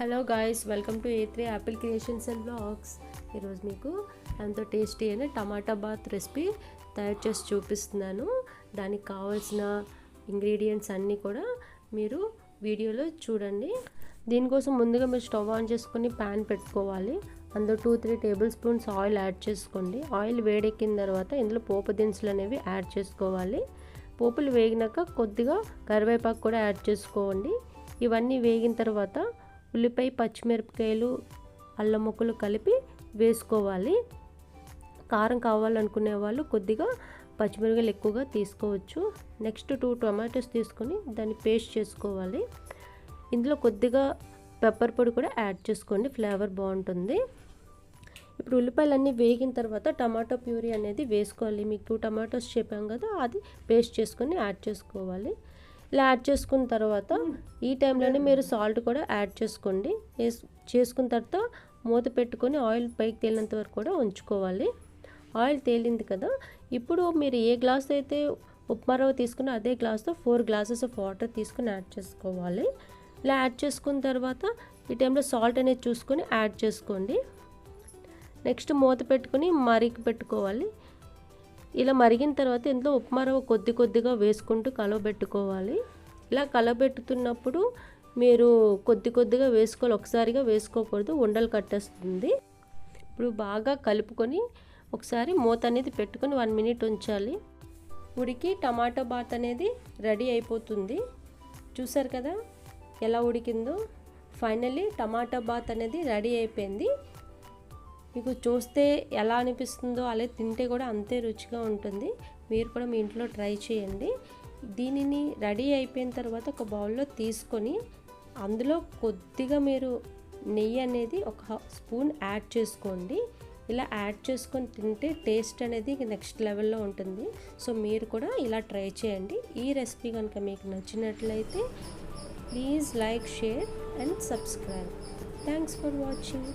Hello guys welcome to A three Apple creations and blogs ఈరోజు మీకు ఎంతో tasty అయిన టమాటా బాత్ రెసిపీ తయారు చేసి చూపిస్తున్నాను. దానికి కావాల్సిన ఇంగ్రీడియంట్స్ అన్నీ కూడా మీరు వీడియోలో చూడండి. దీనికోసం ముందుగా మీరు స్టవ్ ఆన్ చేసుకుని ప్యాన్ పెట్టుకోవాలి. అందులో two three tablespoons oil add చేసుకోండి. ఆయిల్ వేడెక్కిన తర్వాత ఇందులో పోపు దినుసులు అనేవి యాడ్ చేసుకోవాలి. పోపులు వేగినాక కొద్దిగా కరివేపాకు కూడా యాడ్ చేసుకోండి. ఇవన్నీ వేగిన తర్వాత ఉల్లిపాయ పచ్చిమిరపకాయలు అల్లం ముక్కలు కలిపి వేసుకోవాలి. కారం కావాలనుకునే వాళ్ళు కొద్దిగా పచ్చిమిరపకాయలు ఎక్కువగా తీసుకోవచ్చు. నెక్స్ట్ టూ టొమాటోస్ తీసుకొని దాన్ని పేస్ట్ చేసుకోవాలి. ఇందులో కొద్దిగా పెప్పర్ పొడి కూడా యాడ్ చేసుకోండి ఫ్లేవర్ బాగుంటుంది. ఇప్పుడు ఉల్లిపాయలన్నీ వేగిన తర్వాత టమాటో ప్యూరీ అనేది వేసుకోవాలి. మీకు టమాటోస్ చెప్పాం కదా అది పేస్ట్ చేసుకొని యాడ్ చేసుకోవాలి. ఇలా యాడ్ చేసుకున్న తర్వాత ఈ టైంలోనే మీరు సాల్ట్ కూడా యాడ్ చేసుకోండి. చేసుకున్న తర్వాత మూత పెట్టుకొని ఆయిల్ పైకి తేలినంత వరకు కూడా ఉంచుకోవాలి. ఆయిల్ తేలింది కదా. ఇప్పుడు మీరు ఏ గ్లాస్ అయితే ఉప్మా రవ్వ తీసుకుని అదే గ్లాస్తో ఫోర్ గ్లాసెస్ ఆఫ్ వాటర్ తీసుకుని యాడ్ చేసుకోవాలి. ఇలా యాడ్ చేసుకున్న తర్వాత ఈ టైంలో సాల్ట్ అనేది చూసుకొని యాడ్ చేసుకోండి. నెక్స్ట్ మూత పెట్టుకొని మరికి పెట్టుకోవాలి. ఇలా మరిగిన తర్వాత ఇందులో ఉప్మా రవ్వ కొద్ది కొద్దిగా వేసుకుంటూ కలవబెట్టుకోవాలి. ఇలా కలబెట్టుతున్నప్పుడు మీరు కొద్ది కొద్దిగా వేసుకోవాలి. ఒకసారిగా వేసుకోకూడదు. ఉండలు కట్టేస్తుంది. ఇప్పుడు బాగా కలుపుకొని ఒకసారి మూత అనేది పెట్టుకొని వన్ మినిట్ ఉంచాలి. ఉడికి టమాటో బాత్ అనేది రెడీ అయిపోతుంది. చూసారు కదా ఎలా ఉడికిందో? ఫైనల్లీ టమాటా బాత్ అనేది రెడీ అయిపోయింది. మీకు చూస్తే ఎలా అనిపిస్తుందో అలాగే తింటే కూడా అంతే రుచిగా ఉంటుంది. మీరు కూడా మీ ఇంట్లో ట్రై చేయండి. దీనిని రెడీ అయిపోయిన తర్వాత ఒక బౌల్లో తీసుకొని అందులో కొద్దిగా మీరు నెయ్యి అనేది ఒక స్పూన్ యాడ్ చేసుకోండి. ఇలా యాడ్ చేసుకొని తింటే టేస్ట్ అనేది నెక్స్ట్ లెవెల్లో ఉంటుంది. సో మీరు కూడా ఇలా ట్రై చేయండి. ఈ రెసిపీ కనుక మీకు నచ్చినట్లయితే please like share and subscribe. Thanks for watching.